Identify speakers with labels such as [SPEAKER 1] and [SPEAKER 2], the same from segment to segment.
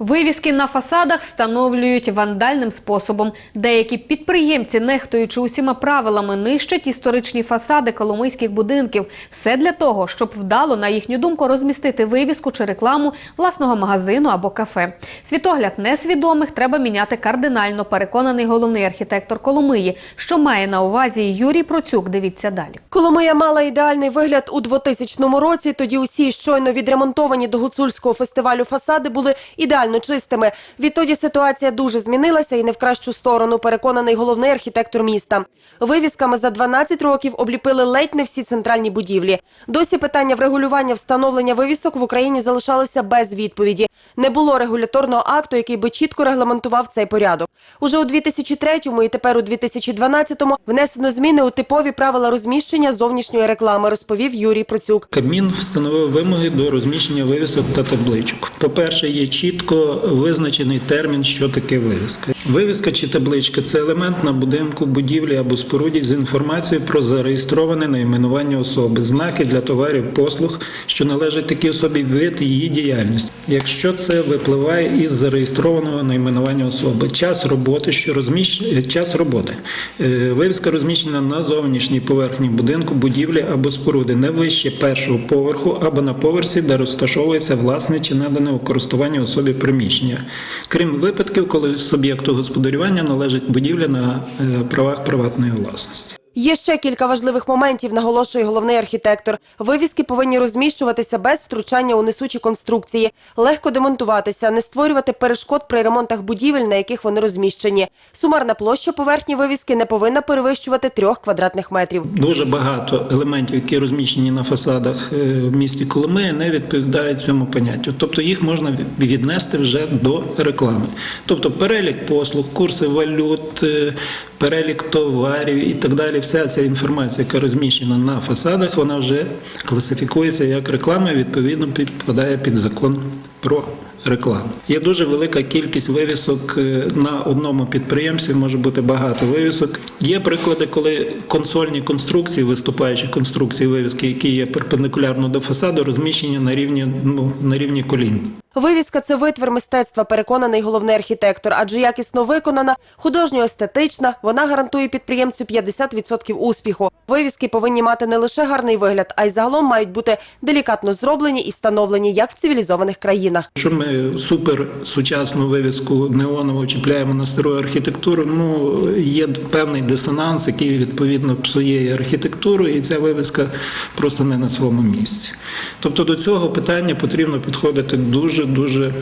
[SPEAKER 1] Вивіски на фасадах встановлюють вандальним способом. Деякі підприємці, нехтуючи усіма правилами, нищать історичні фасади коломийських будинків. Все для того, щоб вдало, на їхню думку, розмістити вивіску чи рекламу власного магазину або кафе. Світогляд несвідомих треба міняти кардинально, переконаний головний архітектор Коломиї. Що має на увазі Юрій Процюк? Дивіться далі.
[SPEAKER 2] Коломия мала ідеальний вигляд у 2000 році. Тоді усі щойно відремонтовані до гуцульського фестивалю фасади були ідеально чистими. Відтоді ситуація дуже змінилася і не в кращу сторону. Переконаний головний архітектор міста. Вивісками за 12 років обліпили ледь не всі центральні будівлі. Досі питання врегулювання встановлення вивісок в Україні залишалося без відповіді. Не було регуляторного акту, який би чітко регламентував цей порядок. Уже у 2003-му і тепер у 2012-му внесено зміни у типові правила розміщення зовнішньої реклами, розповів Юрій Процюк.
[SPEAKER 3] Кабмін встановив вимоги до розміщення вивісок та табличок. По-перше, є чітко визначений термін, що таке вивіска. Вивіска чи табличка це елемент на будинку, будівлі або споруді з інформацією про зареєстроване найменування особи, знаки для товарів, послуг, що належать такій особі, вид її діяльності. Якщо це випливає із зареєстрованого найменування особи, час роботи, що розміщ... час роботи. Е, Вивіска розміщена на зовнішній поверхні будинку, будівлі або споруди, не вище першого поверху або на поверсі, де розташовується власне чи надане у користування особі приміщення, крім випадків, коли суб'єкту господарювання належить будівля на е, правах приватної власності.
[SPEAKER 2] Є ще кілька важливих моментів, наголошує головний архітектор. Вивіски повинні розміщуватися без втручання у несучі конструкції, легко демонтуватися, не створювати перешкод при ремонтах будівель, на яких вони розміщені. Сумарна площа поверхні вивіски не повинна перевищувати трьох квадратних метрів.
[SPEAKER 3] Дуже багато елементів, які розміщені на фасадах е, в місті Коломия, не відповідають цьому поняттю. Тобто їх можна віднести вже до реклами. Тобто перелік послуг, курси валют, е, перелік товарів і так далі. Вся ця інформація, яка розміщена на фасадах, вона вже класифікується як реклама і відповідно підпадає під закон про рекламу. Є дуже велика кількість вивісок е, на одному підприємстві, може бути багато вивісок. Є приклади, коли консольні конструкції, виступаючі конструкції вивіски, які є перпендикулярно до фасаду, розміщені на рівні, ну, на рівні колін.
[SPEAKER 2] Вивіска це витвір мистецтва, переконаний головний архітектор. Адже якісно виконана, художньо-естетична, вона гарантує підприємцю 50% успіху. Вивіски повинні мати не лише гарний вигляд, а й загалом мають бути делікатно зроблені і встановлені як в цивілізованих країнах.
[SPEAKER 3] Якщо ми супер сучасну вивіску неонову чіпляємо на стару архітектуру, ну є певний дисонанс, який відповідно псує і архітектуру, і ця вивіска просто не на своєму місці. Тобто до цього питання потрібно підходити дуже дуже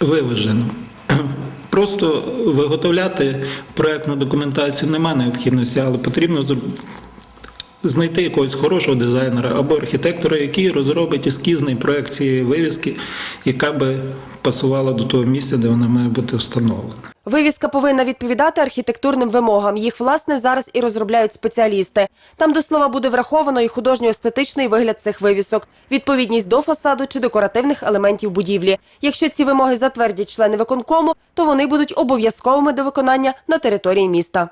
[SPEAKER 3] виважено. Просто виготовляти проектну документацію немає необхідності, але потрібно знайти якогось хорошого дизайнера або архітектора, який розробить ескізний проект цієї вивіски, яка би пасувала до того місця, де вона має бути встановлена.
[SPEAKER 2] Вивіска повинна відповідати архітектурним вимогам. Їх власне зараз і розробляють спеціалісти. Там до слова буде враховано і художньо-естетичний вигляд цих вивісок, відповідність до фасаду чи декоративних елементів будівлі. Якщо ці вимоги затвердять члени виконкому, то вони будуть обов'язковими до виконання на території міста.